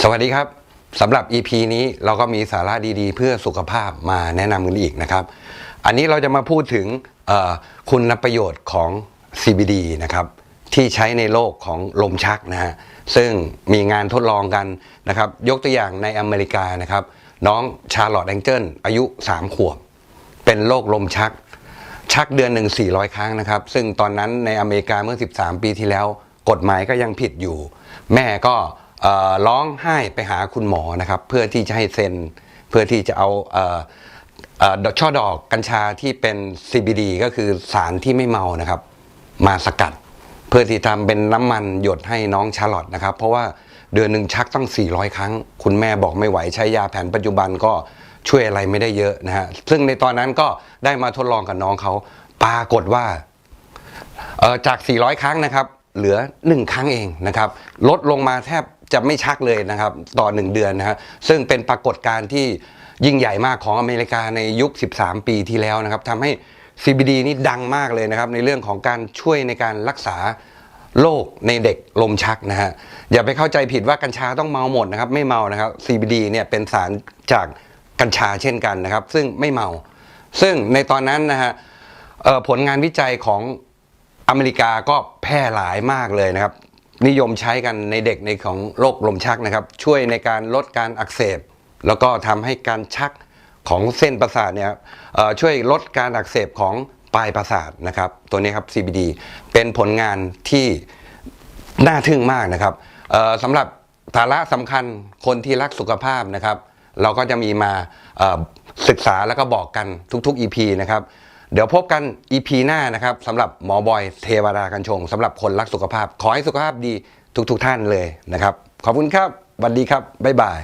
สวัสดีครับสำหรับ EP นี้เราก็มีสาระดีๆ เพื่อสุขภาพมาแนะนำกันอีกนะครับ อันนี้เราจะมาพูดถึงคุณประโยชน์ของ CBD นะครับที่ใช้ในโลกของลมชักนะฮะซึ่งมีงานทดลองกันนะครับ ยกตัวอย่างในอเมริกานะครับ น้องชาร์ลอตแองเจิลอายุ 3 ขวบ เป็นโรคลมชัก ชักเดือนหนึ่ง400 ครั้งนะครับ ซึ่งตอนนั้นในอเมริกาเมื่อ 13 ปีที่แล้ว กฎหมายก็ยังผิดอยู่ แม่ก็ ร้องไห้ไปหาคุณหมอนะครับ เพื่อที่จะให้เซ็นเพื่อที่จะเอาเออเอ่อดช่อดอกกัญชาที่เป็น CBD ก็คือสารที่ไม่เมานะครับ มาสกัด เพื่อที่ทำเป็นน้ำมันหยดให้น้องชาร์ลอตนะครับ เพราะว่าเดือนหนึ่งชักตั้ง 400 ครั้ง คุณแม่บอกไม่ไหวใช้ยาแผนปัจจุบันก็ช่วยอะไรไม่ได้เยอะนะฮะซึ่งในตอนนั้นก็ได้มาทดลองกับน้องเขาปรากฏว่าจาก 400 ครั้งนะครับ เหลือ 1 ครั้งเองนะครับ ลดลงมาแทบ จะไม่ชักเลยนะครับต่อ 1 เดือนนะฮะซึ่งเป็นปรากฏการณ์ที่ยิ่งใหญ่มากของอเมริกาในยุค 13 ปีที่แล้วนะครับทำให้ CBD นี่ดังมากเลยนะครับในเรื่องของการช่วยในการรักษาโรคในเด็กลมชักนะฮะอย่าไปเข้าใจผิดว่ากัญชาต้องเมาหมดนะครับไม่เมานะครับ CBD เนี่ยเป็นสารจากกัญชาเช่นกันนะครับ ซึ่งไม่เมา ซึ่งในตอนนั้นนะฮะผลงานวิจัยของอเมริกาก็แพร่หลายมากเลยนะครับ นิยมใช้กันในเด็กในของโรคลมชักนะครับ ช่วยในการลดการอักเสบ แล้วก็ทำให้การชักของเส้นประสาทเนี่ยช่วยลดการอักเสบของปลายประสาทนะครับ ตัวนี้ครับ CBD เป็นผลงานที่น่าทึ่งมากนะครับสำหรับสาระสำคัญคนที่รักสุขภาพนะครับ เราก็จะมีมาศึกษาแล้วก็บอกกันทุกๆ EP นะครับ เดี๋ยวพบกัน EP หน้านะครับสำหรับหมอบอยเทวดากันชงสำหรับคนรักสุขภาพ ขอให้สุขภาพดีทุกๆท่านเลยนะครับ ขอบคุณครับสวัสดีครับ บ๊ายบาย